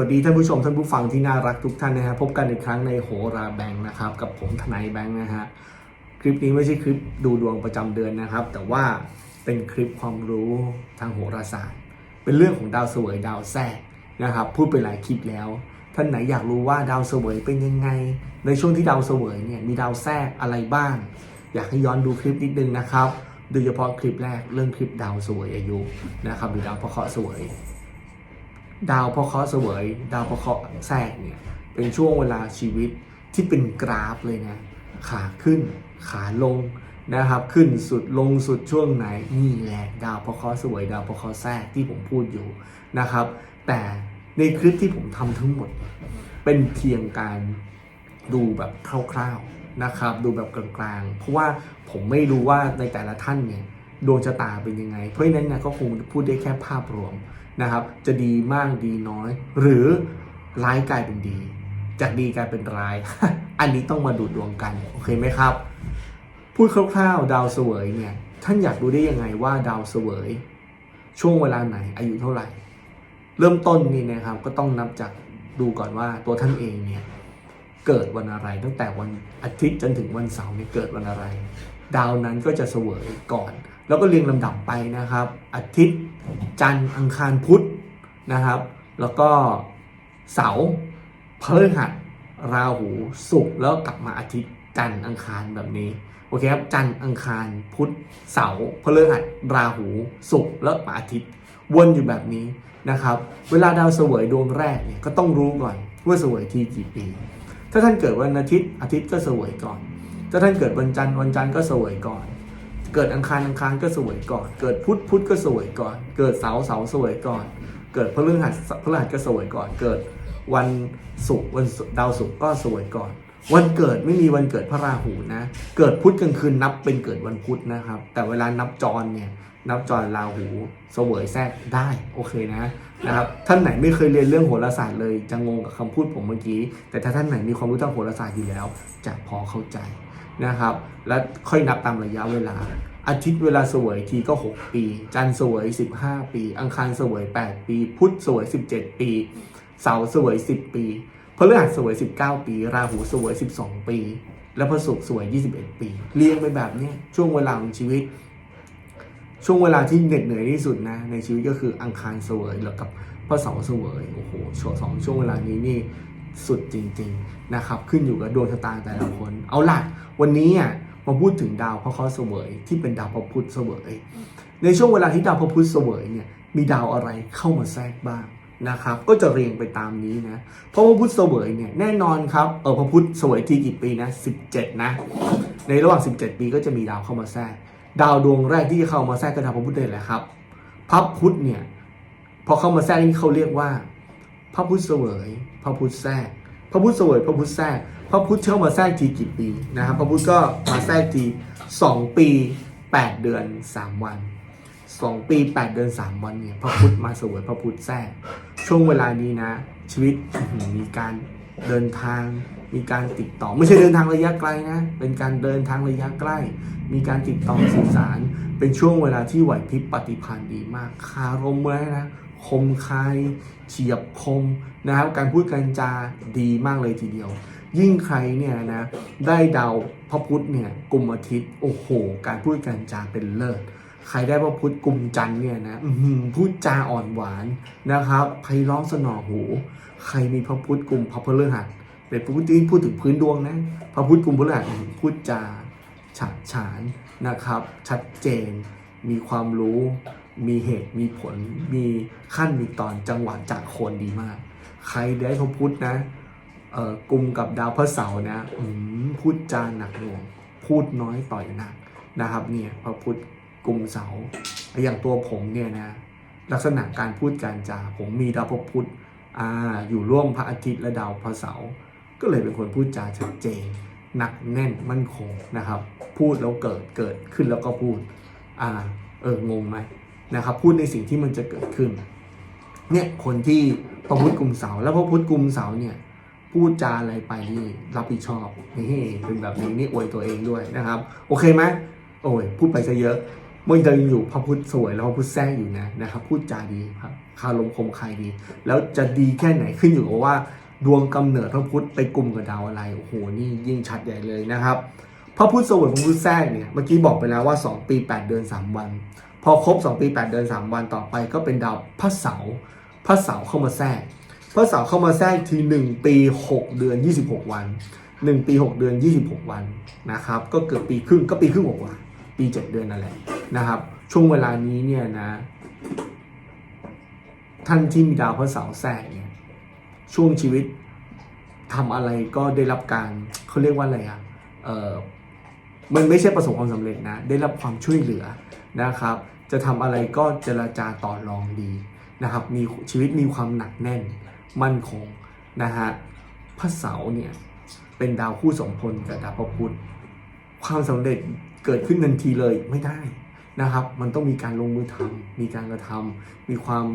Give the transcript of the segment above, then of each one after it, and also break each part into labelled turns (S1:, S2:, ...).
S1: วัสดีท่านผู้ชมท่านผู้ฟังที่น่ารักทุกท่านนะครับพบกันอีกครั้งในโหราแบงค์นะครับ กับผมทนายแบงค์นะฮะคลิปนี้ไม่ใช่คลิปดูดวงประจำเดือนนะครับ แต่ว่าเป็นคลิปความรู้ทางโหราศาสตร์ เป็นเรื่องของดาวเสวยดาวแทรกนะครับพูดไปหลายคลิปแล้ว ท่านไหนอยากรู้ว่าดาวเสวยเป็นยังไง ในช่วงที่ดาวเสวยเนี่ยมีดาวแทรกอะไรบ้าง อยากให้ย้อนดูคลิปนิดนึงนะครับโดยเฉพาะคลิปแรกเรื่องคลิปดาวเสวยอายุนะครับหรือดาวพระเคราะห์เสวย ดาวพระเคราะห์เสวย ดาวพระเคราะห์แทรกเนี่ยเป็นช่วงเวลาชีวิตที่เป็นกราฟเลยนะขาขึ้นขาลงนะครับ ขึ้นสุดลงสุดช่วงไหนนี่แหละดาวพระเคราะห์เสวย ดาวพระเคราะห์แทรกที่ผมพูดอยู่นะครับ แต่ในคลิปที่ผมทำทั้งหมด เป็นเพียงการดูแบบคร่าวๆนะครับ ดูแบบกลางๆ เพราะว่าผมไม่รู้ว่าในแต่ละท่านเนี่ยดวงชะตาเป็นยังไง เพราะฉะนั้นเนี่ยก็คงพูดได้แค่ภาพรวม นะครับ จะดีมากดีน้อย หรือร้ายกลายเป็นดี จากดีกลายเป็นร้าย อันนี้ต้องมาดูดวงกัน โอเคไหมครับ พูดคร่าวๆ ดาวเสวยเนี่ย ท่านอยากรู้ได้ยังไงว่าดาวเสวย ช่วงเวลาไหนอายุเท่าไหร่ เริ่มต้นนี่นะครับ ก็ต้องนับจากดูก่อนว่าตัวท่านเองเนี่ยเกิดวันอะไรตั้งแต่วันอาทิตย์จนถึงวันเสาร์เนี่ยเกิดวันอะไร ดาวนั้นก็จะเสวยก่อน แล้วก็เรียงลำดับไปนะครับ อาทิตย์ จันทร์อังคารพุธนะครับ แล้วก็เสาร์พฤหัสราหูศุกร์แล้วกลับมาอาทิตย์จันทร์อังคารแบบนี้โอเคครับจันทร์อังคารพุธเสาร์พฤหัสราหูศุกร์แล้วมาอาทิตย์วนอยู่แบบนี้นะครับ เวลาดาวเสวยดวงแรกเนี่ยก็ต้องรู้ก่อนว่าเสวยที่กี่ปี ถ้าท่านเกิดวันอาทิตย์อาทิตย์ก็เสวยก่อน ถ้าท่านเกิดวันจันทร์วันจันทร์ก็เสวยก่อน เกิดอังคารอังคารก็สวยก่อน เกิดพุธพุธก็สวยก่อน เกิดเสาร์เสาร์สวยก่อน เกิดพฤหัสพฤหัสก็สวยก่อน เกิดวันศุกร์วันศุกร์ดาวศุกร์ก็สวยก่อน วันเกิดไม่มีวันเกิดพระราหูนะ เกิดพุธกลางคืนนับเป็นเกิดวันพุธนะครับ แต่เวลานับจรเนี่ยนับจรราหูเสวยแทรกได้โอเคนะนะครับท่านไหนไม่เคยเรียนเรื่องโหราศาสตร์เลยจะงงกับคำพูดผมเมื่อกี้ แต่ถ้าท่านไหนมีความรู้ทางโหราศาสตร์อยู่แล้ว จะพอเข้าใจ นะครับ และค่อยนับตามระยะเวลา อาทิตย์เวลาเสวยทีก็ 6 ปี จันทร์เสวย 15 ปี อังคารเสวย 8 ปี พุธเสวย 17 ปี เสาร์เสวย 10 ปีพฤหัสเสวย 19 ปี ราหูเสวย 12 ปี และพระศุกร์เสวย 21 ปี เรียงไปแบบนี้ช่วงเวลาของชีวิต ช่วงเวลาที่เหน็ดเหนื่อยที่สุดนะ ในชีวิตก็คืออังคารเสวยแล้วกับพระเสาร์เสวยโอ้โหสองช่วงเวลานี้นี่ สุดจริงๆนะครับขึ้นอยู่กับดวงชะตาแต่ละคน เอาล่ะวันนี้อะมาพูดถึงดาวพระเคราะห์เสวยที่เป็นดาวพระพุธเสวยในช่วงเวลาที่ดาวพระพุธเสวยเนี่ยมีดาวอะไรเข้ามาแทรกบ้างนะครับก็จะเรียงไปตามนี้นะเพราะพระพุธเสวยเนี่ยแน่นอนครับเออพระพุธเสวยที่กี่ปีนะ17 นะ ในระหว่าง 17 ปีก็จะมีดาวเข้ามาแทรก ดาวดวงแรกที่จะเข้ามาแทรกก็ดาวพระพุธเลยแหละครับพระพุธเนี่ยพอเข้ามาแทรกนี่เขาเรียกว่า พระพุธเสวย ระพุทธแทรกพระพุทธเสวยพระพุทธแทรกพระพุทธเข้ามาแทรกทีกี่ปีนะครับพระพุทธก็มาแทรกที2ปี8เดือน3วัน2ปี8เดือน3วันเนี่ยพระพุทธมาเสวยพระพุทธแทรกช่วงเวลานี้นะ ชีวิตมีการเดินทาง มีการติดต่อ ไม่ใช่เดินทางระยะไกลนะ เป็นการเดินทางระยะใกล้ มีการติดต่อสื่อสาร เป็นช่วงเวลาที่ไหวพริบปฏิภาณดีมาก คารมไว้นะ คมคายเฉียบคม นะครับการพูดการจาดีมากเลยทีเดียว ยิ่งใครเนี่ยนะได้ดาวพระพุธเนี่ยกลุ่มอาทิตย์โอ้โห การพูดการจาเป็นเลิศใครได้พระพุธกลุ่มจันทร์เนี่ยนะพูดจาอ่อนหวานนะครับไพเราะสนอหู ใครมีพระพุธกลุ่มพระพฤหัสเป็นพระพุธที่พูดถึงพื้นดวงนะพระพุธกลุ่มพฤหัสพูดจาฉาดฉานนะครับ ชัดเจน มีความรู้ มีเหตุมีผล มีขั้นมีตอนจังหวะจากคนดีมาก ใครได้พระพุธนะเอ่อกลุ่มกับดาวพระเสาร์นะอืมพูดจาหนักหน่วง พูดน้อยต่อยหนักนะครับเนี่ยพระพุธกลุ่มเสาร์อย่างตัวผมเนี่ยนะลักษณะการพูดการจาผมมีดาวพระพุธอ่าอยู่ร่วมพระอาทิตย์และดาวพระเสาร์ก็เลยเป็นคนพูดจาชัดเจนหนักแน่นมั่นคงนะครับ พูดแล้วเกิดเกิดขึ้นแล้วก็พูดอ่าเอองงไหมนะครับ พูดในสิ่งที่มันจะเกิดขึ้น เนี่ยคนที่พระพุทธกลุ่มเสาแล้วพระพุทธกลุ่มเสาเนี่ยพูดจาอะไรไปนี่รับผิดชอบนี่เป็นแบบนี้นี่อวยตัวเองด้วยนะครับ โอเคไหมโอ้ยพูดไปซะเยอะเมื่อเรายังอยู่พระพุทธสวยแล้วพระพุทธแท้อยู่นะนะครับ พูดจาดีครับคารมคมคายดี แล้วจะดีแค่ไหนขึ้นอยู่กับว่า ดวงกำเนิดพระพุทธไปกลุ่มกับดาวอะไรโอ้โหนี่ยิ่งชัดใหญ่เลยนะครับ พระพุทธสวยพระพุทธแทรกเนี่ยเมื่อกี้บอกไปแล้วว่า 2 ปี 8 เดือน 3 วัน พอครบ 2 ปี 8 เดือน 3 วันต่อไปก็เป็นดาวพระเสาร์ พระเสาร์เข้ามาแทรก พระเสาร์เข้ามาแทรกที1ปี6เดือน26วัน1ปี6เดือน26วันนะครับ ก็เกือบปีครึ่งก็ปีครึ่งกว่าปี7เดือนนั่นแหละนะครับ ช่วงเวลานี้เนี่ยนะ ท่านที่มีดาวพระเสาร์แทรกเนี่ยช่วงชีวิตทำอะไรก็ได้รับการเขาเรียกว่าอะไรอะเออมันไม่ใช่ประสบความสำเร็จนะ ได้รับความช่วยเหลือนะครับ จะทำอะไรก็เจรจาต่อรองดี นะครับมีชีวิตมีความหนักแน่นมั่นคงนะฮะพระเสาร์เนี่ยเป็นดาวคู่สมพลกับดาวพระพุธความสำเร็จเกิดขึ้นทันทีเลยไม่ได้นะครับ มันต้องมีการลงมือทำมีการกระทำมีความ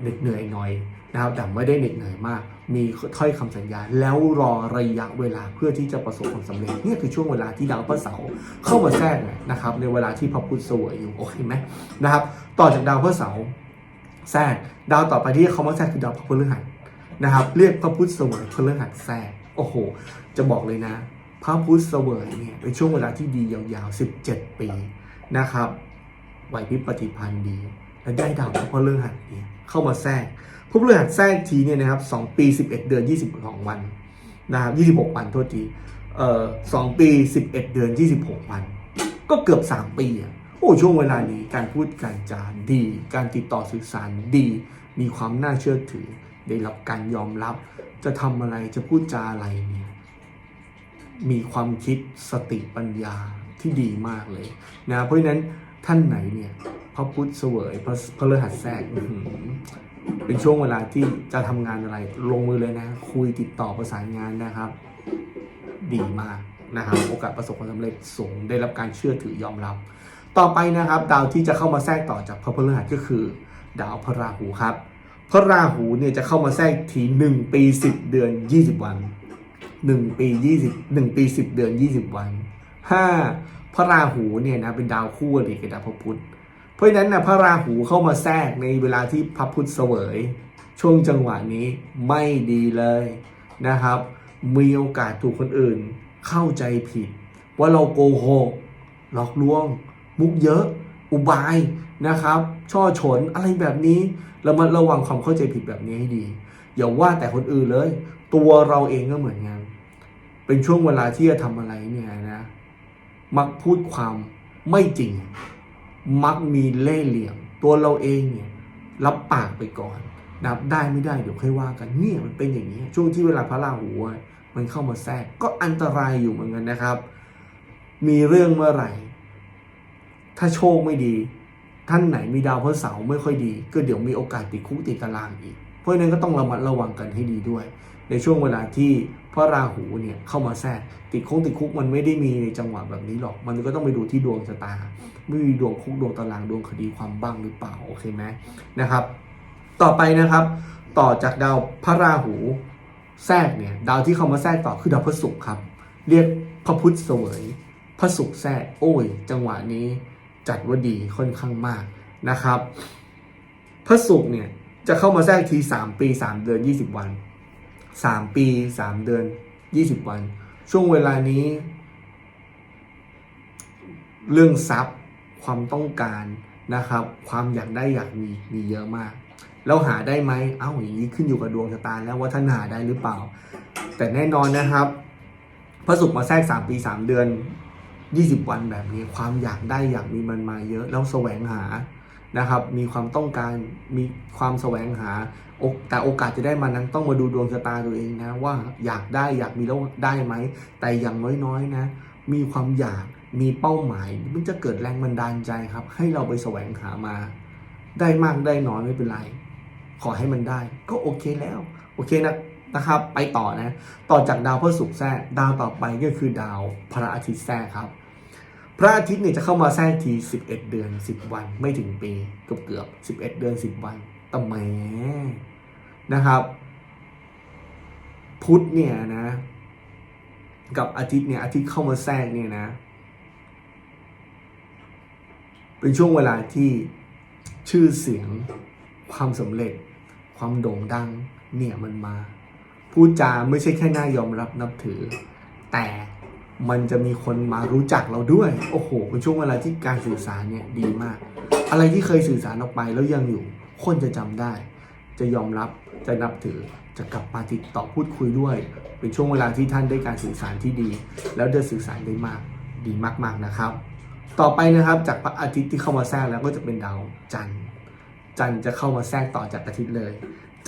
S1: เหน็ดเหนื่อยหน่อยนะครับแต่ไม่ได้เหน็ดเหนื่อยมาก มีถ้อยคำสัญญา แล้วรอระยะเวลาเพื่อที่จะประสบความสำเร็จนี่คือช่วงเวลาที่ดาวพระเสาร์เข้ามาแทรกนะครับ ในเวลาที่พระพุธสวยอยู่โอเคไหมนะครับ ต่อจากดาวพระเสาร์ แทรกดาวต่อไปที่เขามาแทรกคือดาวพระพฤหัสนะครับ เรียกพระพุธเสวยพระฤหัสแทรกโอ้โห จะบอกเลยนะ พระพุธเสวยเนี่ยเป็นช่วงเวลาที่ดียาวๆ 17 ปีนะครับไหวพริบปฏิพันธ์ดี และได้ดาวพระฤหัสเนี่ยเข้ามาแทรกพระพฤหัสแทรกทีเนี่ยนะครับ2ปี 11 เดือน 22 วันนะครับ 26 วันโทษทีเอ่อ2ปี 11 เดือน 26 วัน ก็เกือบ 3 ปีอะ โอ้ช่วงเวลานี้การพูดการจาดี การติดต่อสื่อสารดี มีความน่าเชื่อถือ ได้รับการยอมรับ จะทำอะไรจะพูดจาอะไรเนี่ยมีความคิดสติปัญญาที่ดีมากเลยนะเพราะฉะนั้นท่านไหนเนี่ยพระพุทธเสวยพระพระฤหัสแทรกเป็นช่วงเวลาที่จะทำงานอะไร ลงมือเลยนะ คุยติดต่อประสานงานนะครับ ดีมากนะครับโอกาสประสบความสำเร็จสูงได้รับการเชื่อถือยอมรับ ต่อไปนะครับดาวที่จะเข้ามาแทรกต่อจากพระพฤหัสก็คือ ดาวพระราหูครับ พระราหูเนี่ยจะเข้ามาแทรกทีหนึ่งปีสิบเดือนยี่สิบวันหนึ่งปียี่สิบหนึ่งปีสิบเดือนยี่สิบวันห้าพระราหูเนี่ยนะเป็นดาวคู่อริกับดาวพระพุธเพราะฉะนั้นนะพระราหูเข้ามาแทรกในเวลาที่พระพุธเสวย ช่วงจังหวะนี้ไม่ดีเลยนะครับ มีโอกาสถูกคนอื่นเข้าใจผิด ว่าเราโกหกหลอกลวง มุกเยอะ อุบายนะครับ ช่อฉนอะไรแบบนี้เรามาระวังความเข้าใจผิดแบบนี้ให้ดี อย่าว่าแต่คนอื่นเลย ตัวเราเองก็เหมือนกันเป็นช่วงเวลาที่จะทำอะไรเนี่ยนะ มักพูดความไม่จริง มักมีเล่ห์เหลี่ยม ตัวเราเองเนี่ยรับปากไปก่อนนับได้ไม่ได้เดี๋ยวค่อยว่ากันเนี่ยมันเป็นอย่างนี้ช่วงที่เวลาพระราหูมันเข้ามาแทรกก็อันตรายอยู่เหมือนกันนะครับ มีเรื่องเมื่อไหร่ ถ้าโชคไม่ดี ท่านไหนมีดาวพระเสาร์ไม่ค่อยดี ก็เดี๋ยวมีโอกาสติดคุกติดตารางอีก เพราะฉะนั้นก็ต้องระมัดระวังกันให้ดีด้วย ในช่วงเวลาที่พระราหูเนี่ยเข้ามาแทรกติดคุกติดคุกมันไม่ได้มีในจังหวะแบบนี้หรอก มันก็ต้องไปดูที่ดวงชะตาไม่มีดวงคุกดวงตารางดวงคดีความบ้างหรือเปล่าโอเคไหมนะครับ ต่อไปนะครับ ต่อจากดาวพระราหูแทรกเนี่ยดาวที่เข้ามาแทรกต่อคือดาวพระศุกร์ครับ เรียกพระพุทธเสวยพระศุกร์แทรกโอ้ย จังหวะนี้ จัดว่าดีค่อนข้างมากนะครับ พระศุกร์เนี่ยจะเข้ามาแทรกทีสามปีสามเดือนยี่สิบวันสามปีสามเดือนยี่สิบวัน ช่วงเวลานี้ เรื่องทรัพย์ความต้องการนะครับ ความอยากได้อยากมีมีเยอะมากแล้วหาได้ไหมเอ้าอย่างนี้ขึ้นอยู่กับดวงชะตาแล้วว่าท่านหาได้หรือเปล่า แต่แน่นอนนะครับ พระศุกร์มาแทรกสามปีสามเดือน ยี่สิบวันแบบนี้ความอยากได้อยากมีมันมาเยอะแล้วแสวงหานะครับ มีความต้องการมีความแสวงหาโอกแต่โอกาสจะได้มานั้นต้องมาดูดวงชะตาตัวเองนะว่าอยากได้อยากมีแล้วได้ไหม แต่อย่างน้อยๆนะ มีความอยากมีเป้าหมาย มันจะเกิดแรงบันดาลใจครับ ให้เราไปแสวงหามา ได้มากได้น้อยไม่เป็นไร ขอให้มันได้ ก็โอเคแล้ว โอเคนะนะครับ ไปต่อนะ ต่อจากดาวพฤหัสแทรกดาวต่อไปก็คือดาวพระอาทิตย์แทรกครับ พระอาทิตย์เนี่ยจะเข้ามาแทรกที 11 เดือน 10 วันไม่ถึงปีเกือบเกือบ11 เดือน 10 วันแต่แหมนะครับ พุธเนี่ยนะ กับอาทิตย์เนี่ยอาทิตย์เข้ามาแทรกเนี่ยนะ เป็นช่วงเวลาที่ชื่อเสียงความสำเร็จ ความโด่งดังเนี่ยมันมา พูดจาไม่ใช่แค่น่ายอมรับนับถือ แต่ มันจะมีคนมารู้จักเราด้วย โอ้โหเป็นช่วงเวลาที่การสื่อสารเนี่ยดีมาก อะไรที่เคยสื่อสารออกไปแล้วยังอยู่ คนจะจำได้ จะยอมรับ จะนับถือ จะกลับมาติดต่อพูดคุยด้วย เป็นช่วงเวลาที่ท่านได้การสื่อสารที่ดี แล้วได้สื่อสารได้มาก ดีมากๆนะครับ ต่อไปนะครับจากพระอาทิตย์ที่เข้ามาแทรกแล้วก็จะเป็นดาวจันทร์ จันทร์จะเข้ามาแทรกต่อจากอาทิตย์เลย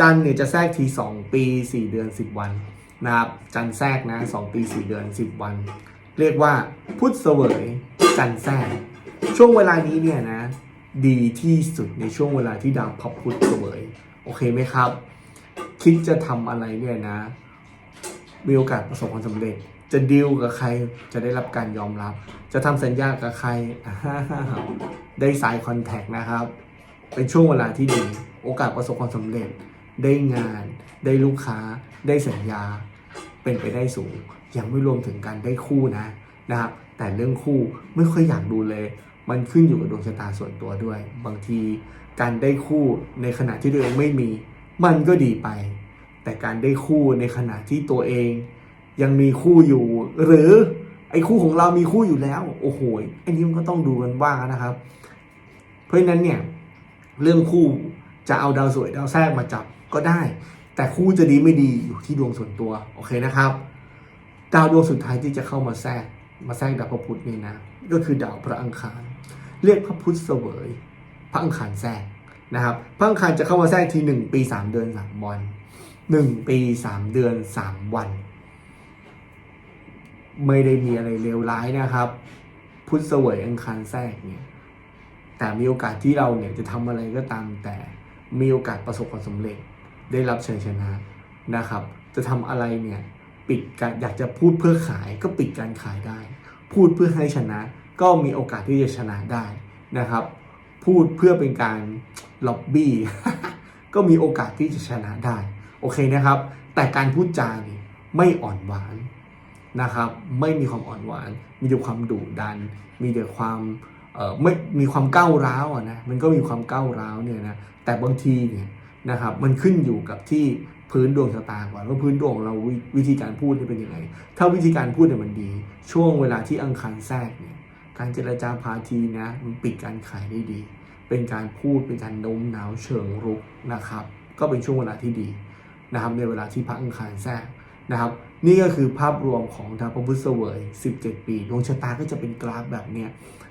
S1: จันทร์เนี่ยจะแทรกที2ปี 4 เดือน 10 วัน นะครับ จันแทรกนะ2ปี4เดือน10วัน เรียกว่าพุทธเสวยจันแทรก ช่วงเวลานี้เนี่ยนะ ดีที่สุดในช่วงเวลาที่ดาวพระพุทธเสวยโอเคไหมครับ คิดจะทำอะไรเนี่ยนะ มีโอกาสประสบความสำเร็จ จะดีลกับใครจะได้รับการยอมรับ จะทำสัญญากับใคร ได้สายคอนแทคนะครับ เป็นช่วงเวลาที่ดี โอกาสประสบความสำเร็จ ได้งาน ได้ลูกค้า ได้สัญญา เป็นไปได้สูง ยังไม่รวมถึงการได้คู่นะนะครับแต่เรื่องคู่ไม่ค่อยอยากดูเลย มันขึ้นอยู่กับดวงชะตาส่วนตัวด้วย บางทีการได้คู่ในขณะที่ตัวเองไม่มี มันก็ดีไป แต่การได้คู่ในขณะที่ตัวเอง ยังมีคู่อยู่ หรือไอ้คู่ของเรามีคู่อยู่แล้ว โอ้โหอันนี้มันก็ต้องดูกันบ้านะครับ เพราะฉะนั้นเนี่ยเรื่องคู่จะเอาดาวสวยดาวแทรกมาจับก็ได้ แต่คู่จะดีไม่ดีอยู่ที่ดวงส่วนตัวโอเคนะครับดาวดวงสุดท้ายที่จะเข้ามาแทรกมาแทรกดาวพระพุธนี่นะ ก็คือดาวพระอังคาร เรียกพระพุธเสวย พระอังคารแทรกนะครับ พระอังคารจะเข้ามาแทรกทีหนึ่งปีสามเดือนสามวันหนึ่งปีสามเดือนสามวัน ไม่ได้มีอะไรเลวร้ายนะครับ พุธเสวยอังคารแทรกเนี่ยแต่มีโอกาสที่เราเนี่ยจะทำอะไรก็ตามแต่มีโอกาสประสบความสำเร็จ ได้รับชัยชนะนะครับ จะทำอะไรเนี่ยปิดการอยากจะพูดเพื่อขายก็ปิดการขายได้ พูดเพื่อให้ชนะก็มีโอกาสที่จะชนะได้นะครับ พูดเพื่อเป็นการล็อบบี้ก็มีโอกาสที่จะชนะได้โอเคนะครับ แต่การพูดจานี่ไม่อ่อนหวานนะครับ ไม่มีความอ่อนหวาน มีแต่ความดุดัน มีแต่ความเอ่อไม่มีความก้าวร้าวอะนะมันก็มีความก้าวร้าวเนี่ยนะแต่บางทีเนี่ย นะครับมันขึ้นอยู่กับที่พื้นดวงชะตาก่อนว่าพื้นดวงเราวิวิธีการพูดเนี่เป็นยังไง ถ้าวิธีการพูดเนี่ยมันดี ช่วงเวลาที่อังคารแทรกเนี่ยการเจรจาพาทีนะมันปิดการขายได้ดี เป็นการพูดเป็นการโน้มน้าวเชิงรุกนะครับ ก็เป็นช่วงเวลาที่ดีนะครับในเวลาที่พระอังคารแทรกนะครับ นี่ก็คือภาพรวมของดาวพระพุธเสวย 17 ปีดวงชะตาก็จะเป็นกราฟแบบเนี้ย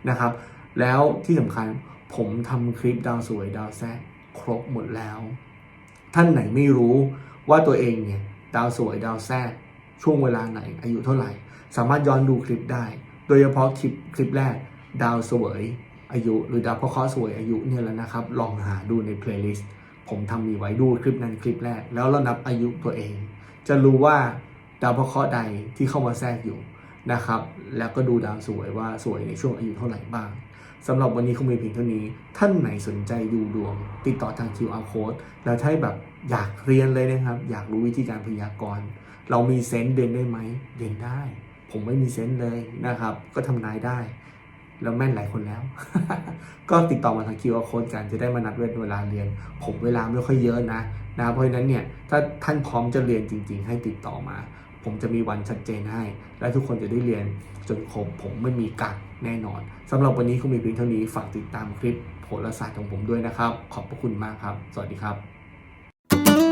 S1: นะครับ แล้วที่สำคัญผมทำคลิปดาวสวยดาวแซก ครบหมดแล้ว ท่านไหนไม่รู้ว่าตัวเองเนี่ยดาวสวยดาวแซกช่วงเวลาไหน อายุเท่าไหร่ สามารถย้อนดูคลิปได้ โดยเฉพาะคลิปคลิปแรก ดาวสวยอายุ หรือดาวพระเคราะห์สวยอายุเนี่ยแหละนะครับ ลองหาดูในเพลย์ลิสต์ผมทำมีไว้ดูคลิปนั้นคลิปแรก แล้วเรานับอายุตัวเอง จะรู้ว่าดาวพระเคราะห์ใดที่เข้ามาแทรกอยู่นะครับ แล้วก็ดูดาวสวยว่าสวยในช่วงอายุเท่าไหร่บ้าง สำหรับวันนี้คงมีเพียงเท่านี้ ท่านไหนสนใจดูดวง ติดต่อทาง QR code แล้วถ้าแบบอยากเรียนเลยนะครับ อยากรู้วิธีการพยากรณ์ เรามีเซนส์เด่นได้ไหม เด่นได้ ผมไม่มีเซนส์เลยนะครับ ก็ทำนายได้ แล้วแม่นหลายคนแล้ว ก็ติดต่อมาทาง QR code กันจะได้มานัดเวลาเรียน ผมเวลาไม่ค่อยเยอะนะนะเพราะฉะนั้นเนี่ยถ้าท่านพร้อมจะเรียนจริง ๆ ให้ติดต่อมา ผมจะมีวันชัดเจนให้ และทุกคนจะได้เรียนจนครบผมไม่มีกัก แน่นอนสำหรับวันนี้คงมีเพียงเท่านี้ฝากติดตามคลิปโหราศาสตร์ของผมด้วยนะครับ ขอบพระคุณมากครับ สวัสดีครับ